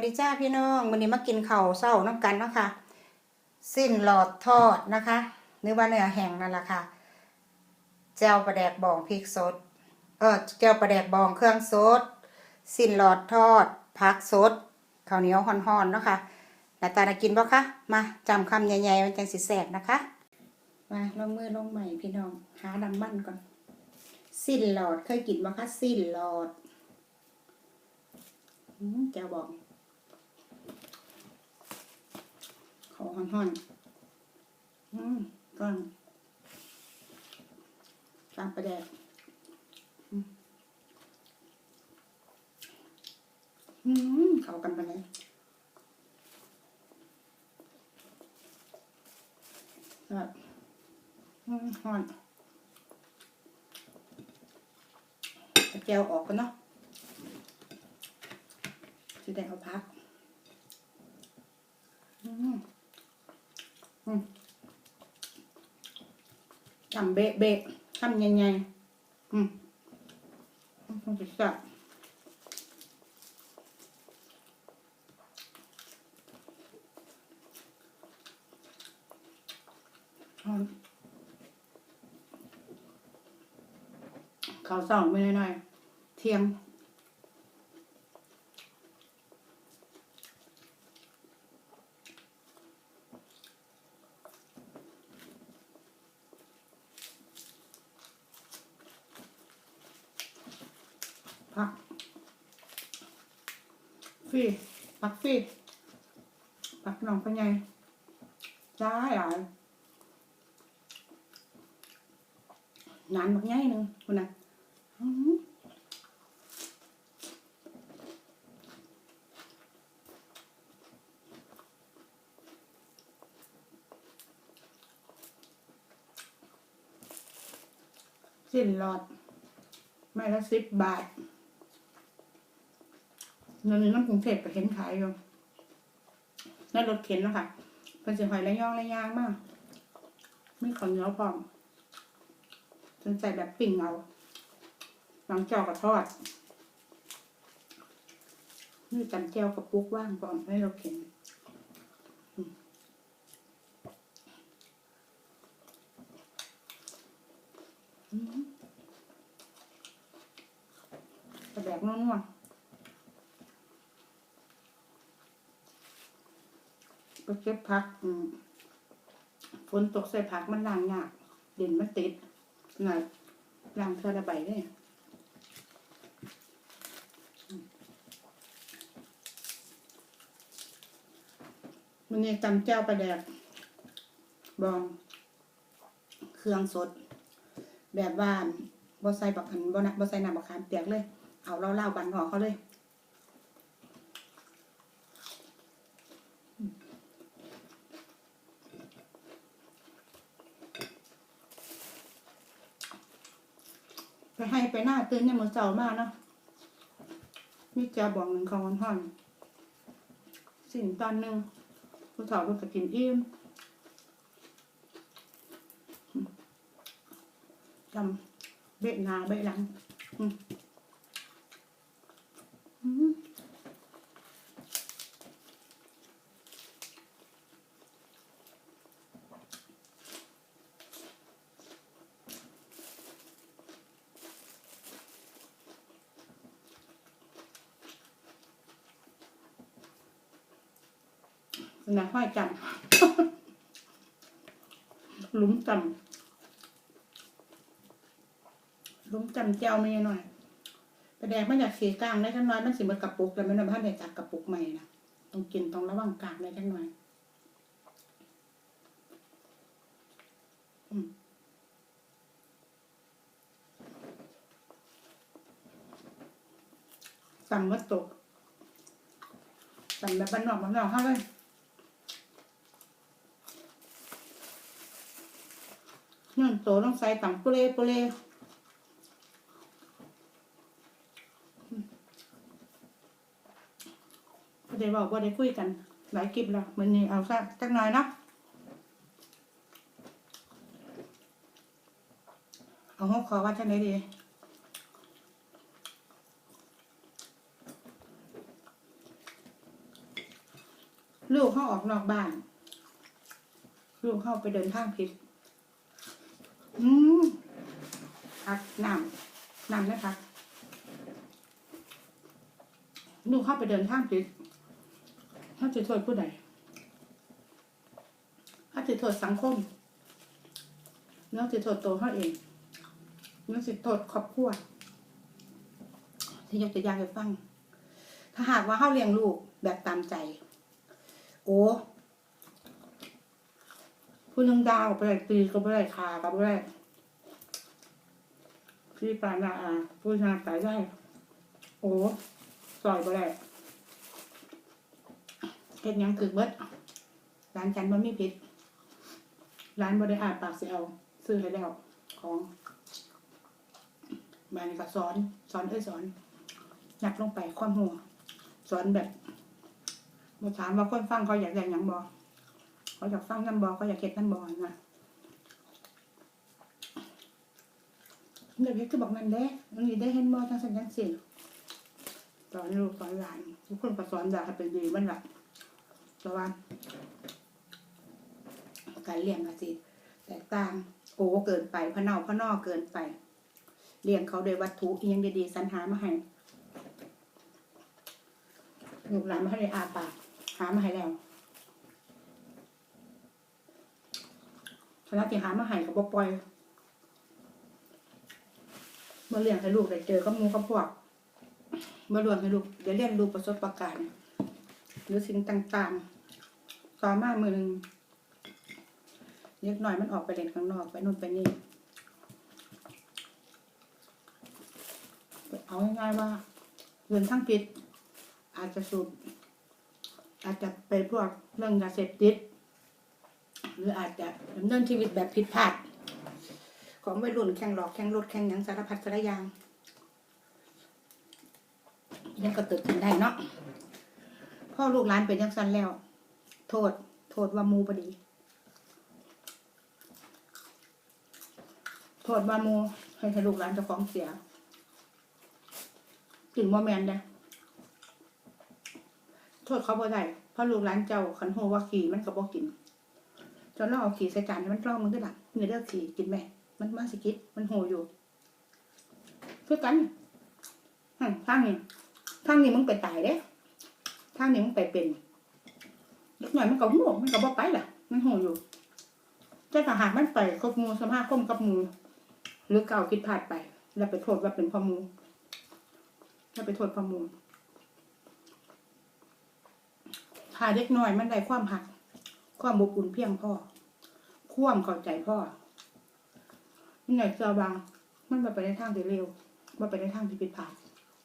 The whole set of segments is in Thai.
วัสดีจ้าพี่น้องวันนี้มากินเข้าวเช้าน้ำกันเนาะค่ะสิ้นหลอดทอดนะคะเนื้อว่าเนื้อแห้งนั่นแหละค่ะแจ่วปลาแดกบองพริกสดเออแจ่วปลาแดกบองเครื่องสดสิ้นหลอดทอดผักสดข้าวเหนียวห่อนๆเนาะค่ะหน้าตาน่ากินปะคะมาจำคำใหญ่ๆมันจังสิแสบนะคะมาลงมือลงใหม่พี่น้องหาน้ำมันก่อน สิ้นหลอดเคยกินปะคะสิ้นหลอดแจ่วบอ งขอห่อนๆอืมก่อนตามประแดกอืมเขากันไปเลยแบบอืมห่อนเอาแก้วออกกันเนาะจะได้เอาพัก อืม ทำเบะเบะทำยังไงอืมต้องจะสับข้าวสองไม่หน่อยๆเทียม ผักฟรีผักฟรีผักหนองเป็นไงได้หลายนานบักง่ายหนึ่งคุณนะอื้อหือ สิ้นหลอด ไม่ละสิบบาทเงินน้ำกรุงเทพก็เห็นขายอยู่ในรถเข็นแล้วค่ะเป็นสีหอยระยองระยางมากม่ขอเนียวพร้อมสนใจแบบปิ่งเอาหลังเจ้ากับทอดนี่กันแก้วกับปุ๊กว่างก่อนให้เราเข็นอืมอืม กระแบบนัวๆไป เก็บพักฝนตกใส่ผักมันล้างยาก เด่นมันติดหน่อยล้างเท่าระใบเลยมมันนี่ตำแจ้วปลาแดกบอง เครื่องสด แบบว่าบ่ใส่บักขันบ่นะบ่ใส่น้ำบักขามเปียกเลย เอาเล่าเล่าบันหอเขาเลย ไปให้ไปหน้าตื่นเนี่ยมมือเจ้ามากเนาะมีเจ้าบอกหนึ่งของวันพ่อนสิ่งตอนหนึ่งผู้สาวก็กินอิ่มจำเบ็ดหนาเบ็ดหลัง อืม อืมนะห้อยจำหลุมจำหลุมจำเจ้าไม่หน่อยประแดงมันอยากเสียกลางได้ทั้งน้อยมันสิมันกระปุกแต่มันไม่ได้จากกระปุกใหม่นะต้องกินต้องระวังกลางได้ทั้งน้อยอืมสั่งวัตตกสั่งแบบบ้านนอกบ้านนอกเข้าเลย นั่นโตต้องใส่ต่ำปุเล่ปุเล่บ่ได้บอกว่าได้คุยกัน หลายคลิปแล้วมันนี่เอาสักจักหน่อยเนาะเอาหัวคอว่าท่ไหนดีลูกเข้าออกนอกบ้าน ลูกเข้าไปเดินทางผิด อืมพัก น้ำน้ำนะคะลูกเข้าไปเดินทางผิดถ้าจะโทษผู้ใดถ้าจะโทษสังคมแล้วจะโทษตัวเขาเองแล้วจะโทษครอบครัวที่ยกตัวอย่างให้ฟัง ถ้าหากว่าเขาเลี้ยงลูกแบบตามใจ โอ้ผู้นึงดาวไปได้ตีก็ไม่ได้คาก็ไม่ได้ พี่ปานาอาผู้ชายตายได้ โอ้ซอยก็ได้เฮ็ดยังคือเบิดร้านจันมันไม่ผิด ร้านบริอารปากเสียเอาซื้อให้แล้วของบาในก็สอนสอนเอ้ยสอนหนักลงไปความหัวสอนแบบมาถามว่าคนฟังเขาอยากได้ยังบอเขาอยากฟังน้ำบอเขาอยากเก็บน้ำบอนะ เด็กเพชรก็บอกนั่นเด้มันนี่ได้เห็นบอทั้งสันทั้งสิ่งสอนลูกสอนหลานทุกคนก็สอนอยากให้เป็นดีมันละแต่ว่าการเลี้ยงกสิแตกต่างโอ้เกินไปพะเนาพะนอเกินไป เลี้ยงเขาโดยวัตถุอิหยังดีๆสรรหามาให้ลูกหลานมาให้ได้อาปากหามาให้แล้วคณะที่หามาให้กับบ่ปล่อย เมื่อเลี้ยงให้ลูกได้เจอกับมูกับพวกเมื่อรวนให้ลูกเดี๋ยวเรียนรู้ประสบการณ์หรือสิ่งต่างๆ ต่อมามือหนึ่งเล็กหน่อยมันออกไปเล่นข้างนอกไปนู่นไปนี่เอาง่ายๆว่าเงินทั้งผิด อาจจะสูบอาจจะเป็นพวกเรื่องยาเสพติด หรืออาจจะดำเนินชีวิตแบบผิดพลาด ของวัยรุ่นแข่งหลอกแข่งรถแข่งหยังสารพัดสารยางยังก็เกิดขึ้นได้เนาะพ่อลูกหลานเป็นยังสันแล้ว โทษ โทษว่ามูบดี โทษว่ามูให้ให้ลูกหลานเจ้าของเสียถึงโมแมนได้โทษเขาบ่ได้เพราะลูกหลานเจ้าขันโหว่าขี่มันก็บ่กินจนเราเอาขี่ใส่จานให้มันกล้องมันก็หลังเนื้อเลือกขี่กินแม่ มันมาสิกิดมันโหอยู่คือกันหั่นทางนี้ทางนี้มึงไปตายเด้ทางนี้มึงไปเป็นเล็กหน่อยมันก็โหมันก็บ่ไปล่ะ มันโหอยู่เจ้าทหารมันไปคบมูสมาคมกับมูหรือเก่าคิดพลาดไป แล้วไปโทษว่าเป็นพ่อมูแล้วไปโทษพ่อมูถ้าเด็กน้อยมันได้ความหัก ความอบอุ่นเพียงพ่อ ความเข้าใจพ่อ มันไหนเสือบาง มันมาไปในทางที่เร็วมาไปในทางที่ผิดพลาด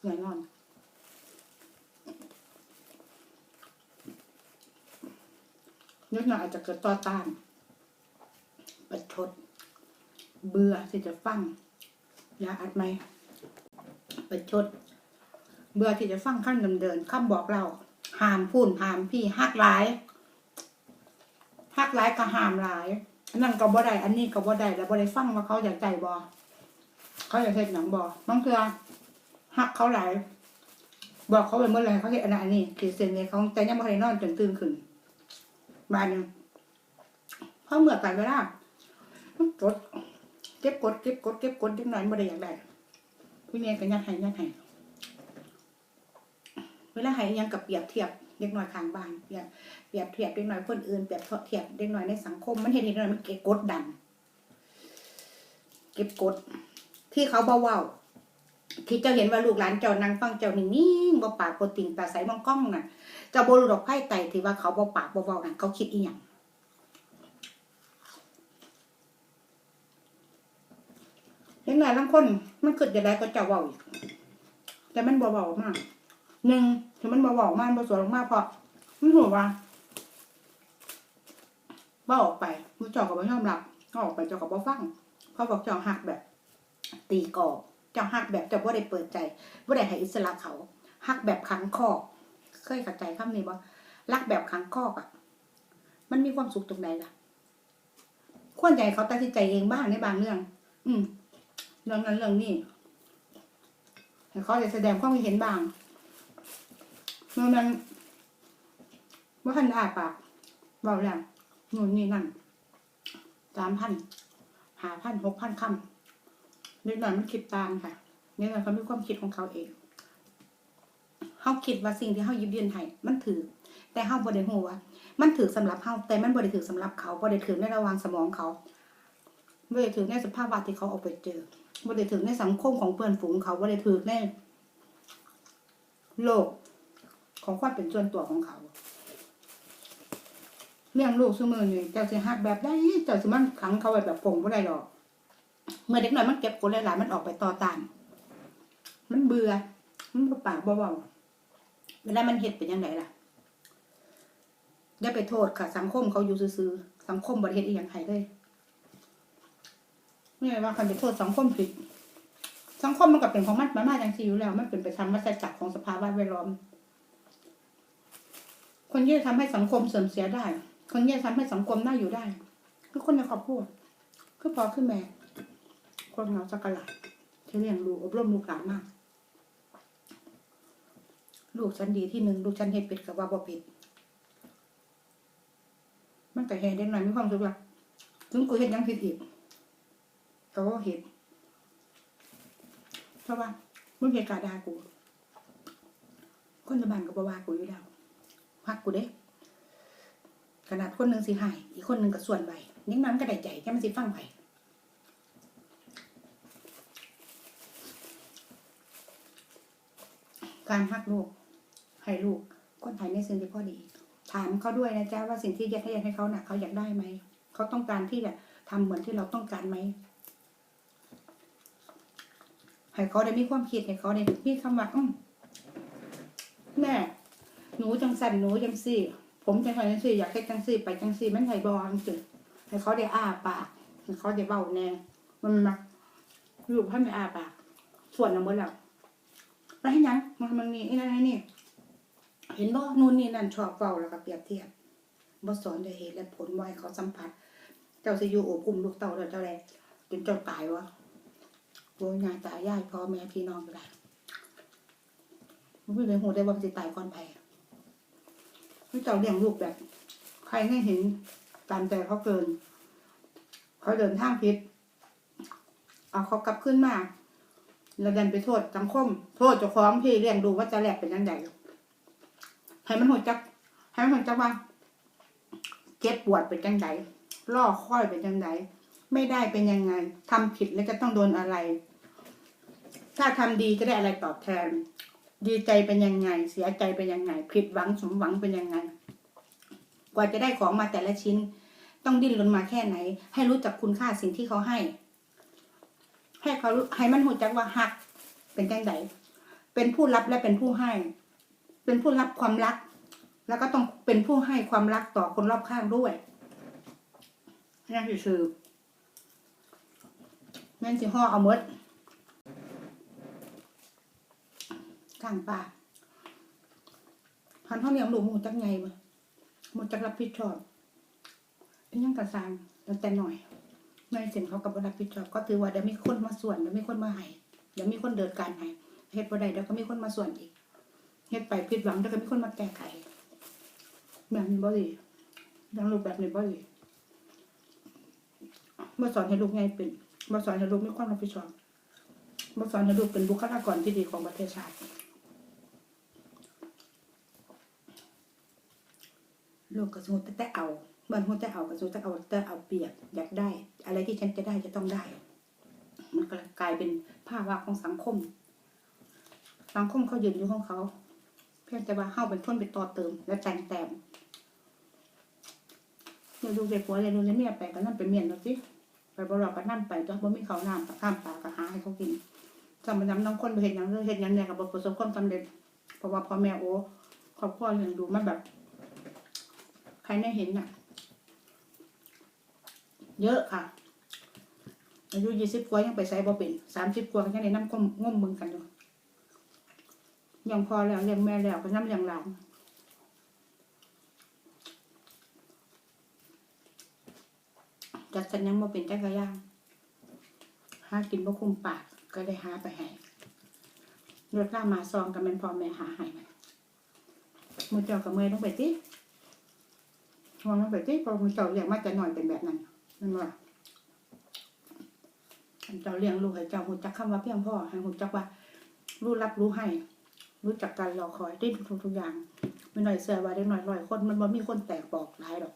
แน่อยนอนเด็กน้อยอาจจะเกิดต่อต้าน ประชด เบื่อที่จะฟังยาอัดไหมประชด เบื่อที่จะฟังขั้นเดินๆคำบอกเราห้ามพูนห้ามพี่ฮักหลายฮักหลายก็ห้ามหลาย นั่นก็บ่ได้อันนี้ก็บ่ได้แล้วบ่ได้ฟังว่าเขาอยากใจบ่เขาอยากเฮ็ดหนังบ่บางเทือฮักเขาหลายบอกเขาไปเมื่อไรเขาเฮ็ดอันนั้นอันนี้ขีดเส้นในเขาแต่ยังบ่ได้นอนจนตื่นขึ้นบานหนึงเพราะเมื่อกันเวลามันกดเก็บกดเก็บกดเก็บกดจังหน่อยบ่ได้อยากได้พี่เมียก็ยัดให้ยัดให้เวลาให้ยังกับเปรียบเทียบ เด็กน้อยข้างบ้านเปรียบเปรียบเทียบเด็กน้อยคนอื่นเปรียบเทียบเด็กน้อยในสังคม มันเห็นเด็กน้อยมันเก็บกดดัน เก็บกด ที่เขาเบาเว้าที่เจ้าเห็นว่าลูกหลานเจ้านั่งฟังเจ้านิ่งๆบ่ปากบ่ติ่งตาใสมองกล้องน่ะเจ้าบ่รู้ดอกไพ่ไตที่ว่าเขาบ่ปากบ่เว้านั่นเขาคิดอีหยังเด็กน้อยลางคนมันคิดจะได้ก็เจ้าเว้าอีกแต่มันบ่เว้ามาก หนึ่งถึงมันมาบอกมันมาสวนออกมาพราะมันหัวว่าว่าออกไปมือจอกับไม่ยอมรับก็ออกไปเจอกับบ่ฟังเพราะบอกเจ้าหักแบบ ตีกอบเจ้าหักแบบเจ้าว่าได้เปิดใจว่าได้ให้อิสระเขาหักแบบขังคอกเคยเข้าใจคำนี้บ่รักแบบขังคอกอะ มันมีความสุขตรงไหนล่ะควรใจเขาตัดสินใจเองบ้างในบางเรื่อง อืมเรื่องนั้นเรื่องนี้เขาจะแสดงความเห็นบ้าง เมื่อมันว่าท่านอาปากเบาแล้วนู่นนี่นั่นสามพันหาพันหกพันคำเล็กน้อยมันคิดตางค่ะเล็กน้อยเขามีความคิดของเขาเองเขาคิดว่าสิ่งที่เขายิบยืนให้มันถือ แต่เขาบริหูว่ามันถือสำหรับเขาแต่มันบริถือสำหรับเขาบริถือในระว่างสมองเขาบริถือในสภาพวัดที่เขาออกไปเจอบริถือในสังคมของเพื่อนฝูงเขาบริถือในโลก ของความเป็นส่วนตัวของเขาเลี้ยงลูกซื้อมือนี่เจ้าสิฮักแบบได้เจ้าสิมันขังเขาไว้แบบปงบ่ได้หรอก เมื่อเด็กน้อยมันเก็บกดหลายๆมันออกไปต่อตานมันเบื่อ มันบ่ปากเบาเวลามันเฮ็ดเป็นยังไงล่ะอย่าไปโทษค่ะ สังคมเขาอยู่ซื่อๆสังคมบ่ได้เฮ็ดอีหยังให้เลยไม่ใช่ว่าคันไปโทษสังคมผิดสังคมมันก็เป็นของมันมันมาจังซี่อยู่แล้ว มันเป็นไปตามวัฏจักรของสภาวะแวดล้อม คนที่จะทำให้สังคมเสื่อมเสียได้ คนที่จะทำให้สังคมน่าอยู่ได้คือคนในครอบครัวคือพอคือแม่คนเหงาสักกะหลาดที่เลี้ยงลูกอบรมลูกหลานมาก ลูกฉันดีที่หนึ่งลูกฉันเฮ็ดเป็ดกับว่าบ่เป็ดมันแต่เฮ็ดเด็กน้อยมีความสุขละถึงกูเฮ็ดยังผิดอีกแต่ว่าเฮ็ดเพราะว่ามึงเหตุการณ์ด่ากู คนในบ้านก็บ่ว่ากูอยู่แล้ว พักกูเด้ขนาดคนหนึ่งสิหายอีกคนหนึ่งก็ส่วนใบนิ่งนั้นก็ได้ใจแค่มันสิฟังไปการฮักลูกให้ลูกคนไทยในสิ่งที่พ่อดี ถามเขาด้วยนะจ๊ะว่าสิ่งที่อยากให้ให้เขาหน่ะเขาอยากได้ไหมเขาต้องการที่จะทำเหมือนที่เราต้องการไหมให้เขาได้มีความคิดให้เขาได้มีคำว่าอืมแม่ หนูจังสันหนูจังสี่ ผมจังไงจังสี่อยากให้จังสี่ ไปจังสี่มันไห้บอลสิให้เขาได้อ้าปากให้เขาได้เบ้าแน่มันมาอยู่ให้ไม่อ้าปาก ส่วนน่ะหมดแล้วแล้วให้ยังมันมันนี่ไอ้นั่นไอ้นี่เห็นบ่นู่นนี่นั่นชอบเฝ้าแล้วก็เปรียบเทียบบ่สอนด้วยเหตุและผลบ่ให้เขาสัมผัส เจ้าสิอยู่อบอุ้มลูกเต่าเด้อเจ้าแลจนเจ้าตายวะโวยงานตายยายพ่อแม่พี่น้องก็ได้มันไม่เลยหูได้ว่ามันสิตายก่อนไผ ให้เจ้าเลี้ยงลูกแบบ ใครไม่เห็นตามใจเขาเกิน เขาเดินทางผิด เอาเขากลับขึ้นมาแล้วดันไปโทษสังคม โทษเจ้าของที่เลี้ยงดูว่าจะแหลกเป็นยังไงให้มันหัวจัก ให้มันหัวจักว่าเจ็บปวดเป็นยังไงล่อค่อยเป็นยังไงไม่ได้เป็นยังไงทำผิดแล้วจะต้องโดนอะไร ถ้าทำดีจะได้อะไรตอบแทน ดีใจเป็นยังไง เสียใจเป็นยังไง ผิดหวังสมหวังเป็นยังไง กว่าจะได้ของมาแต่ละชิ้น ต้องดิ้นรนมาแค่ไหน ให้รู้จักคุณค่าสิ่งที่เขาให้ ให้เขาให้มันหูจักว่าหัก เป็นจังไดเป็นผู้รับและเป็นผู้ให้ เป็นผู้รับความรัก แล้วก็ต้องเป็นผู้ให้ความรักต่อคนรอบข้างด้วยนั่นคือแม่นสิห่อเอาหมด ข้างป่าพันเท่าเลี้ยงลูกหมูจักไงมาหมูจักรับผิดชอบเป็นยังกระซางตั้งแต่หน่อยไม่เสร็จเขากับรับผิดชอบก็ถือว่าเดี๋ยวมีคนมาส่วนเดี๋ยวมีคนมาให้เดี๋ยวมีคนเดินการให้เฮ็ดบ่ได้เดี๋ยวก็มีคนมาส่วนอีกเฮ็ดไปผิดหวังเดี๋ยวก็มีคนมาแก้ไขแบบนี้บ่ดีเลี้ยงลูกแบบนี้บ่ดีมาสอนให้ลูกไงเป็นมาสอนให้ลูกมีความรับผิดชอบมาสอนให้ลูกเป็นบุคลากรที่ดีของประเทศชาติ ลูกกระสูแต่แต่เอามันหัวแต่เอากระสูแต่เอาแต่เอาเปรียบอยากได้ อะไรที่ฉันจะได้จะต้องได้ มันก็กลายเป็นภาวะของสังคม สังคมเขายืนอยู่ของเขา เพียงแต่ว่าเข้าเป็นคนไปต่อเติม และแต่งแต้มเมื่อดูเด็กหัวเลยดูเลยเมียไปก็นั่นไปเมียนแล้วสิไปบรอกก็นั่นไปตัวบ่มีเขาวน้ำข้ามปลาก็หาให้เขากินจำเป็นจำน้องคนไปเห็นอย่างเลยเห็นอย่างเนี่ยกับบประสบความสำเร็จเพราะว่าพ่อแม่โอ้ครอบครัวเลี้ยงดูมันแบบ ใครได้เห็นน่ะ เยอะค่ะ อายุยี่สิบกว่ายังไปใส่บ่เป็นสามสิบกว่าก็ยังได้น้ำก้มง่มมึงกันอยู่ยังพอแล้วเลี้ยงแม่แล้วก็น้ำเลี้ยงหลานจัดสัญญังบ่เป็นจักรยานหากินบ่คุ้มปากก็ได้หาไปให้รถล่ามาซองกันเป็นพอแม่หาให้ไหมมือเจ้ากับเมือต้องไปติ มองลงไปที่พอคุณเจ้าเลี้ยงมาแต่หน่อยเป็นแบบนั้นนั่นว่าเจ้าเลี้ยงลูกให้เจ้าหูจักคำว่าเพียงพ่อให้หูจักว่า รู้รับรู้ให้ รู้จักการรอคอยได้ทุกทุกๆอย่างไม่หน่อยเสือว่าได้หน่อยร้อยคน มันบ่มีคนแตกบอกหลายดอก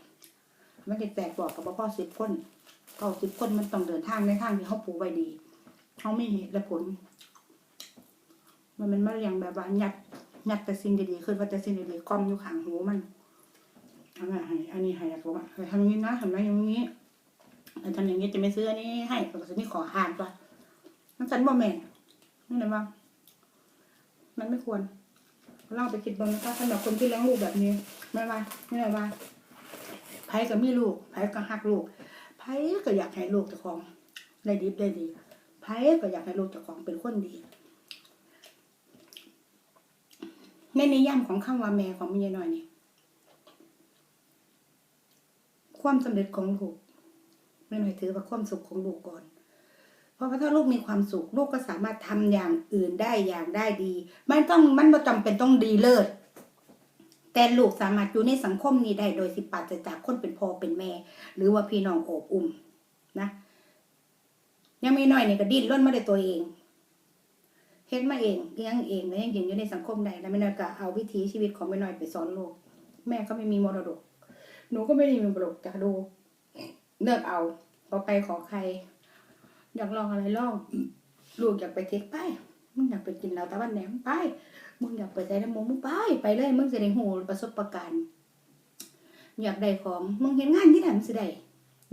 มันจะแตกบอกกับพ่อสิบคนเก้าสิบคนมันต้องเดินทางในทางที่เขาปูไว้ดีเขาไม่เหตุและผล มันเป็นมะเร็งแบบว่ายัดยัดแต่สิ่งดีๆคือว่าแต่สิ่งดีๆกล้อมอยู่ข้างหูมัน อันนี้ให้อันนี้ให้อยากบอกว่าให้ทำอย่างนี้นะทำอย่างนี้ให้ทำอย่างนี้จะไม่ซื้ออันนี้ให้ปกตินี่ขออ่านก่อนนั่นฉันบ่แม่นนี่ไหนว่า มันไม่ควรเราไปคิดบ้างนะคะสำหรับคนที่เลี้ยงลูกแบบนี้ไม่ว่าไม่ไหนว่าไผก็มีลูกไผก็หักลูกไผก็อยากให้ลูกเจ้าของได้ดีได้ดีไผก็อยากให้ลูกเจ้าของเป็นคนดีในนิยามของคำว่าแม่ของแม่น้อยนี่ ความสำเร็จของลูกแม่น้อยถือว่าความสุขของลูกก่อน เพราะว่าถ้าลูกมีความสุข ลูกก็สามารถทำอย่างอื่นได้อย่างได้ดีมันต้องมันไม่จำเป็นต้องดีเลิศแต่ลูกสามารถอยู่ในสังคมนี้ได้โดยสิปราศจากคนเป็นพ่อเป็นแม่ หรือว่าพี่น้องโอบอุ้มนะยังไม่น้อยนี่ก็ดิ้นร่นมาด้วยตัวเองเฮ็ดมาเองเลี้ยงเองแล้วยังยืนอยู่ในสังคมใดแล้วไม่น้อยก็เอาวิถีชีวิตของไม่น้อยไปสอนลูกแม่ก็ไม่มีมรดก หนูก็ไม่ได้มีมรดกจะดู เลือกเอาพอไปขอใคร อยากลองอะไรลอง ลูกอยากไปเทคไป มึงอยากไปกินเหล้าตะวันแหนมไป มึงอยากไปใส่น้ำมมึงไป ไปเลย มึงจะได้หูประสบการณ์อยากได้ของ มึงเห็นงานที่ไหนมึงสิได้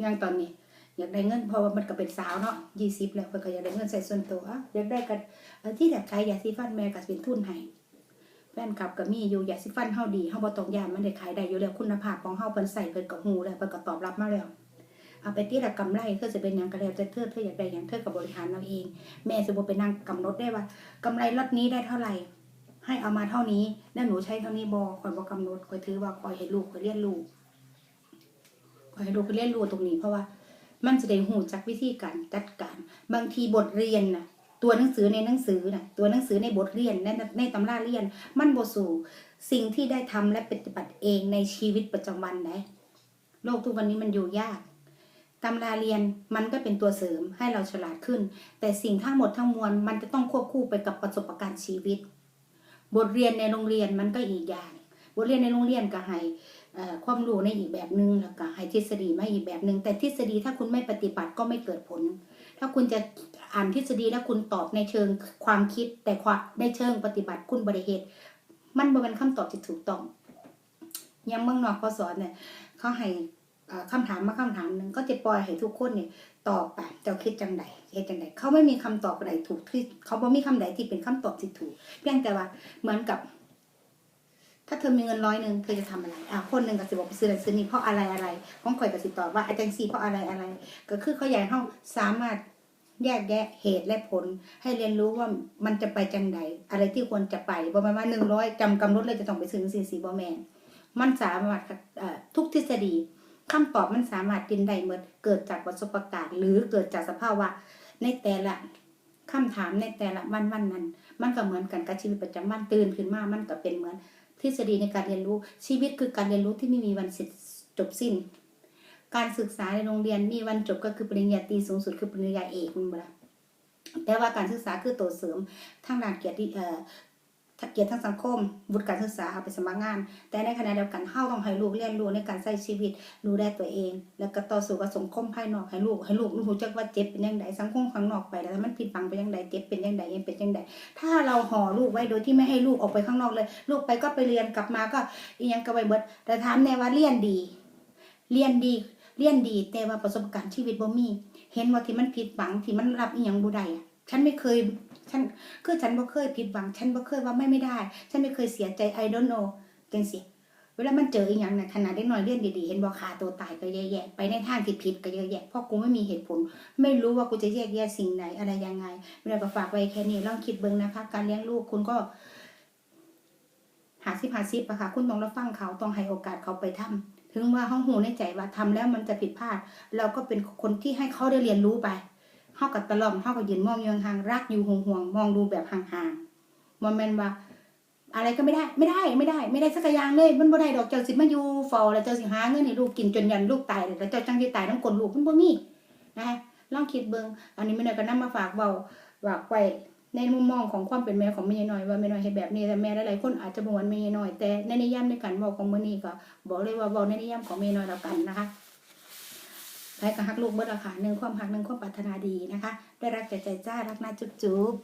อย่างตอนนี้ อยากได้เงินพราะว่ามันก็เป็นสาวเนาะยี่สิบแล้วเพิ่นก็อยากได้เงินใส่ส่วนตัวอยากได้กันที่แบบใครอยากสิฟันแม่ก็เป็นทุนให้ แฟนคลับก็มีอยู่อยากสิฟันเฮาดีเฮาบ่ต้องยานมันได้ขายได้อยู่แล้วคุณภาพของเฮาเพิ่นใส่เพิ่นก็ฮู้แล้วเพิ่นก็ตอบรับมาแล้วเอาไปที่ละกำไรเธอจะเป็นหยังก็แล้วแต่เธอเธออยากได้หยังเธอกับบริหารเอาเอง แม่สมมติไปนั่งกำหนดได้ว่ากำไรล็อตนี้ได้เท่าไหร่ ให้เอามาเท่านี้แล้วหนูใช้เท่านี้บอคอยบอกกำหนดคอยถือว่าคอยให้ลูกคอยเรียนรู้คอยให้ลูกคอยเรียนรู้ตรงนี้เพราะว่า มันจะได้หูจักวิธีการจัดการ บางทีบทเรียนน่ะ ตัวหนังสือในหนังสือน่ะตัวหนังสือในบทเรียนในในตำราเรียน มันบสู่สิ่งที่ได้ทำและปฏิบัติเองในชีวิตประจำวันนะโลกทุกวันนี้มันอยู่ยากตำราเรียนมันก็เป็นตัวเสริมให้เราฉลาดขึ้น แต่สิ่งทั้งหมดทั้งมวลมันจะต้องควบคู่ไปกับประสบการณ์ชีวิต บทเรียนในโรงเรียนมันก็อีกอย่าง บทเรียนในโรงเรียนก็ให้ความรู้ในอีกแบบหนึ่งแล้วก็ให้ทฤษฎีมาอีกแบบหนึ่งแต่ทฤษฎีถ้าคุณไม่ปฏิบัติก็ไม่เกิดผล ถ้าคุณจะ อ่านทฤษฎีแล้วคุณตอบในเชิงความคิดแต่ความในเชิงปฏิบัติคุณบริเหตุ มันบ่เป็นคำตอบที่ถูกต้องยังเมืองนอกเขาสอนเนี่ยเขาให้เอ่อคำถามมาคำถามหนึ่งก็จะปล่อยให้ทุกคนเนี่ยตอบไปเจ้าคิดจังใดเฮ็ดจังใดเขาไม่มีคำตอบใดถูกที่เขาบ่มีคำใดที่เป็นคำตอบที่ถูก เพียงแต่ว่าเหมือนกับ ถ้าเธอมีเงินร้อยหนึ่งเธอจะทำอะไรอะคนหนึ่งก็สิบอกไปซื้อนั่นซื้อนี่เพราะอะไรอะไรของข่อยก็สิตอบว่าอาจารย์ซีเพราะอะไรอะไร ก็คือเขาอยากให้เขาสามารถ แยกแยะเหตุและผล ให้เรียนรู้ว่ามันจะไปจังใดอะไรที่ควรจะไปประมาณว่าหนึ่งร้อยจำกำหนดเลยจะต้องไปซื้อสิ่งสีบอแมนมันสามารถทุกทฤษฎีคำตอบมันสามารถดินได้เมื่อเกิดจากประสบการณ์ หรือเกิดจากสภาวะในแต่ละคำถามในแต่ละวันวันนั้น มันก็เหมือนกันกับชีวิตประจำวันตื่นขึ้นมา มันก็เป็นเหมือนทฤษฎีในการเรียนรู้ชีวิตคือการเรียนรู้ที่ไม่มีวันสิ้นจบสิ้น การศึกษาในโรงเรียนมีวันจบก็คือปริญญาตรีสูงสุดคือปริญญาเอกมันบ่ละแต่ว่าการศึกษาคือตัวเสริมทางด้านเกียรติเอ่อเกียรติทางสังคมบุตรการศึกษาเอาไปสมัครงาน แต่ในขณะเดียวกันเฮาต้องให้ลูกเรียนรู้ในการใช้ชีวิตดูแลตัวเอง แล้วก็ต่อสู้กับสังคมภายนอกให้ลูกให้ลูกรู้จักว่าเจ็บเป็นยังไงสังคมข้างนอกไปแล้วมันผิดบังไปยังไงเจ็บเป็นยังไงยังเป็นยังไงถ้าเราห่อลูกไว้โดยที่ไม่ให้ลูกออกไปข้างนอกเลย ลูกไปก็ไปเรียนกลับมาก็อียังก็ไปเบิดแต่ถามแน่ว่าเรียนดี เรียนดี เรียนดีแต่ว่าประสบการณ์ชีวิตบ่มี เห็นว่าที่มันผิดบังที่มันรับอีหยังบ่ได้อะฉันไม่เคยฉันคือฉันบ่เคยผิดหวัง ฉันบ่เคยว่าไม่ไม่ได้ ฉันไม่เคยเสียใจ I don't know จังสิเวลามันเจออีหยังน่ะขนาดเด็กน้อยเรียนดีๆ เห็นบ่ขาตัวตายก็เยอะแยะ ไปในทางที่ผิดก็เยอะแยะ เพราะกูไม่มีเหตุผล ไม่รู้ว่ากูจะแยกแยะสิ่งไหนอะไรยังไงเวลาก็ฝากไว้แค่นี้ลองคิดเบิ่งนะคะ การเลี้ยงลูกคุณก็ หาสิบหาสิบอะค่ะ คุณต้องรับฟังเขาต้องให้โอกาสเขาไปทำ ถึงว่าห้องหูในใจว่าทำแล้วมันจะผิดพลาด เราก็เป็นคนที่ให้เขาได้เรียนรู้ไปเฮากับตะล่อมเฮาก็ยืนมองยู่ห่างรักอยู่ห่วงๆมองดูแบบห่างๆบ่แม่นว่า อะไรก็ไม่ได้ ไม่ได้ไม่ได้ ไม่ได้สักอย่างเลย มันบ่ได้ดอกเจ้าสิมาอยู่เฝ้าแล้วเจ้าสิหาเงินให้ลูกกินจนยันลูกตายแล้วเจ้าจังสิตายน้ำกลนลูกมันบ่มีนะคะลองคิดเบิ่งอันนี้ม่น้อยก็นำมาฝากเว้าฝากไว้ ในมุมมองของความเป็นแม่ของแม่น้อยว่าแม่น้อยเห็นแบบนี้แต่แม่หลายๆคนอาจจะบ่เหมือนแม่น้อยแต่ในนิยามในการบอกของมือนี้ก็บอกเลยว่าบอกในนิยามของแม่น้อยแล้วกันนะคะใครก็ฮักลูกเบิดราคาหนึ่งความฮักหนึ่งความปรารถนาดีนะคะ ได้รักใจใจจ้ารักนาจุ๊บ